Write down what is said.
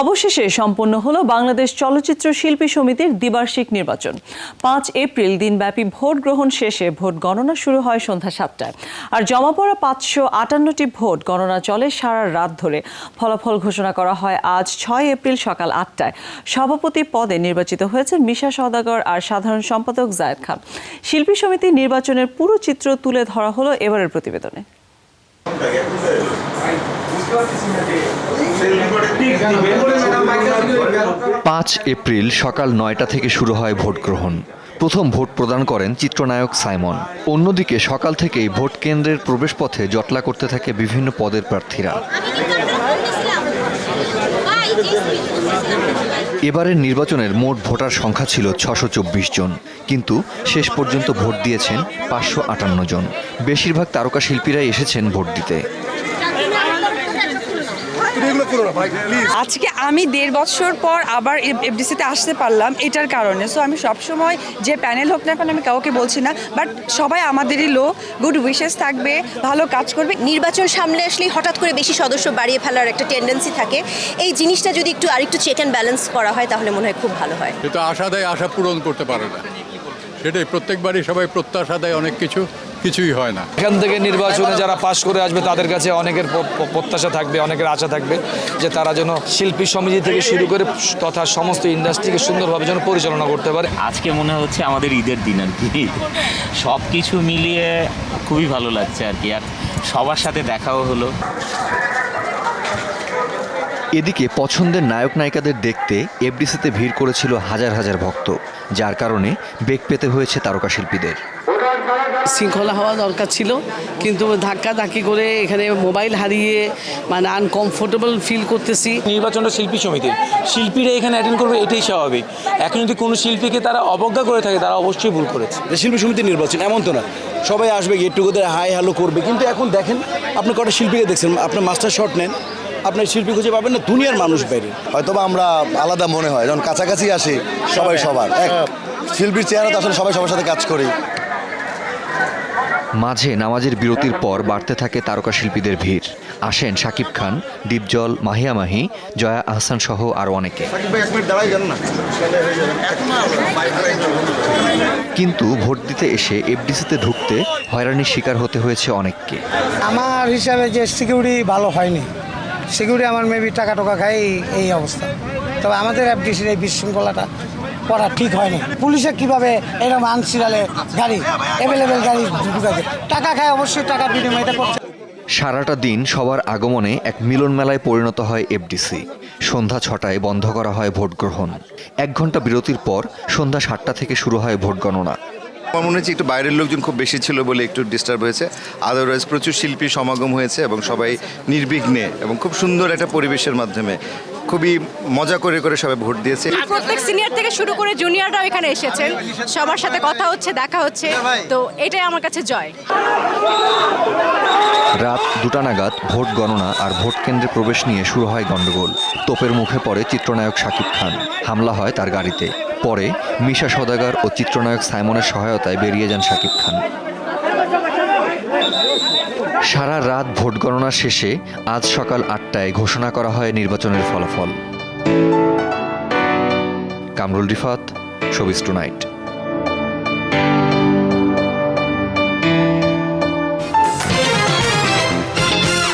অবশেষে সম্পন্ন হলো বাংলাদেশ চলচ্চিত্র শিল্পী সমিতির দ্বিবার্ষিক নির্বাচন। পাঁচ এপ্রিল দিনব্যাপী ভোট গ্রহণ শেষে ভোট গণনা শুরু হয় সন্ধ্যা সাতটায়। আর জমা পড়া পাঁচশো আটান্নটি ভোট গণনা চলে সারা রাত ধরে। ফলাফল ঘোষণা করা হয় আজ ছয় এপ্রিল সকাল আটটায়। সভাপতি পদে নির্বাচিত হয়েছে মিশা সওদাগর আর সাধারণ সম্পাদক জায়েদ খান। শিল্পী সমিতি নির্বাচনের পুরো চিত্র তুলে ধরা হলো এবারের প্রতিবেদনে। পাঁচ এপ্রিল সকাল নয়টা থেকে শুরু হয় ভোট গ্রহণ। প্রথম ভোট প্রদান করেন চিত্রনায়ক সাইমন। অন্যদিকে সকাল থেকেই ভোট কেন্দ্রের প্রবেশপথে জটলা করতে থাকে বিভিন্ন পদের প্রার্থীরা। এবারের নির্বাচনের মোট ভোটার সংখ্যা ছিল ছশো জন, কিন্তু শেষ পর্যন্ত ভোট দিয়েছেন পাঁচশো আটান্ন জন। বেশিরভাগ তারকা শিল্পীরাই এসেছেন ভোট দিতে। আজকে আমি দেড় বছর পর আবার এফডিসিতে আসতে পারলাম এটার কারণে। সো আমি সবসময় যে প্যানেল হোক না কেন আমি কাউকে বলছি না বাট সবাই আমাদেরই লো গুড উইশেস থাকবে ভালো কাজ করবে। নির্বাচন সামনে আসলেই হঠাৎ করে বেশি সদস্য বাড়িয়ে ফেলার একটা টেন্ডেন্সি থাকে। এই জিনিসটা যদি একটু আরেকটু চেক অ্যান্ড ব্যালেন্স করা হয় তাহলে মনে হয় খুব ভালো হয়। কিন্তু আশা দেয় আশা পূরণ করতে পারে না। সেটাই প্রত্যেকবারই সবাই প্রত্যাশা দেয় অনেক কিছু। কিছুই হয় না। এখান থেকে নির্বাচনে যারা পাশ করে আসবে তাদের কাছে অনেকের প্রত্যাশা থাকবে অনেকের আশা থাকবে যে তারা যেন শিল্পী সমিতি থেকে শুরু করে তথা সমস্ত ইন্ডাস্ট্রিকে সুন্দরভাবে যেন পরিচালনা করতে পারে। আজকে মনে হচ্ছে আমাদের ঈদের দিন আর কি। সব কিছু মিলিয়ে খুবই ভালো লাগছে আর কি। আর সবার সাথে দেখাও হলো। এদিকে পছন্দের নায়ক নায়িকাদের দেখতে এফডিসিতে ভিড় করেছিল হাজার হাজার ভক্ত যার কারণে বেগ পেতে হয়েছে তারকা শিল্পীদের শৃঙ্খলা হওয়া দরকার ছিল কিন্তু ধাক্কা ধাক্কি করে এখানে মোবাইল হারিয়ে মানে আনকমফোর্টেবল ফিল করতেছি। নির্বাচনটা শিল্পী সমিতির শিল্পীরা এখানে অ্যাটেন্ড করবে এটাই স্বাভাবিক। এখন যদি কোনো শিল্পীকে তারা অবজ্ঞা করে থাকে তারা অবশ্যই ভুল করেছে। যে শিল্পী সমিতির নির্বাচন এমন তো না। সবাই আসবে গেট টুগেদার হাই হ্যালো করবে। কিন্তু এখন দেখেন আপনি কটা শিল্পীকে দেখছেন আপনার মাস্টার শট নেন আপনার শিল্পী খুঁজে পাবেন না দুনিয়ার মানুষ বাইরে হয়তোবা আমরা আলাদা মনে হয় যখন কাছাকাছি আসি সবাই সবার এক। শিল্পীর চেহারা তো আসলে সবাই সবার সাথে কাজ করি মাঝে নামাজের বিরতির পর বাড়তে থাকে তারকা শিল্পীদের ভিড়। আসেন শাকিব খান ডিপজল মাহিয়া মাহি, জয়া আহসান সহ আরও অনেকে। কিন্তু ভোট দিতে এসে এফডিসিতে ঢুকতে হয়রানির শিকার হতে হয়েছে অনেককে। আমার হিসাবে যে সিকিউরিটি ভালো হয়নি, সিকিউরিটি আমার মেবি টাকা টোকা খায় এই- এই অবস্থা। তবে আমাদের এফডিসির এই বিশৃঙ্খলাটা করা ঠিক হয়নি। পুলিশে কীভাবে এরকম আনসিরালে গাড়ি অ্যাভেলেবেল গাড়ি ঢুকাছে টাকা খায় অবশ্যই টাকার বিনিময়ে এটা করছে। সারাটা দিন সবার আগমনে এক মিলন মেলায় পরিণত হয় এফডিসি সন্ধ্যা ছটায় বন্ধ করা হয় ভোট গ্রহণ। এক ঘণ্টা বিরতির পর সন্ধ্যা সাতটা থেকে শুরু হয় ভোট গণনা। আমার মনে হচ্ছে একটু বাইরের লোকজন খুব বেশি ছিল বলে একটু ডিস্টার্ব হয়েছে। আদারওয়াইজ প্রচুর শিল্পী সমাগম হয়েছে এবং সবাই নির্বিঘ্নে এবং খুব সুন্দর একটা পরিবেশের মাধ্যমে খুবই মজা করে করে সবাই ভোট দিয়েছে। প্রত্যেক সিনিয়র থেকে শুরু করে জুনিয়ররাও এখানে এসেছেন। সবার সাথে কথা হচ্ছে দেখা হচ্ছে। তো এটাই আমার কাছে জয়। রাত দুটা নাগাদ ভোট গণনা আর ভোট কেন্দ্রে প্রবেশ নিয়ে শুরু হয় গণ্ডগোল। তোপের মুখে পড়ে চিত্রনায়ক শাকিব খান। হামলা হয় তার গাড়িতে। পরে মিশা সদাগার ও চিত্রনায়ক সাইমনের সহায়তায় বেরিয়ে যান শাকিব খান। সারা রাত ভোট গণনা শেষে আজ সকাল আটটায় ঘোষণা করা হয় নির্বাচনের ফলাফল। Kamrul Rifat showbiz tonight.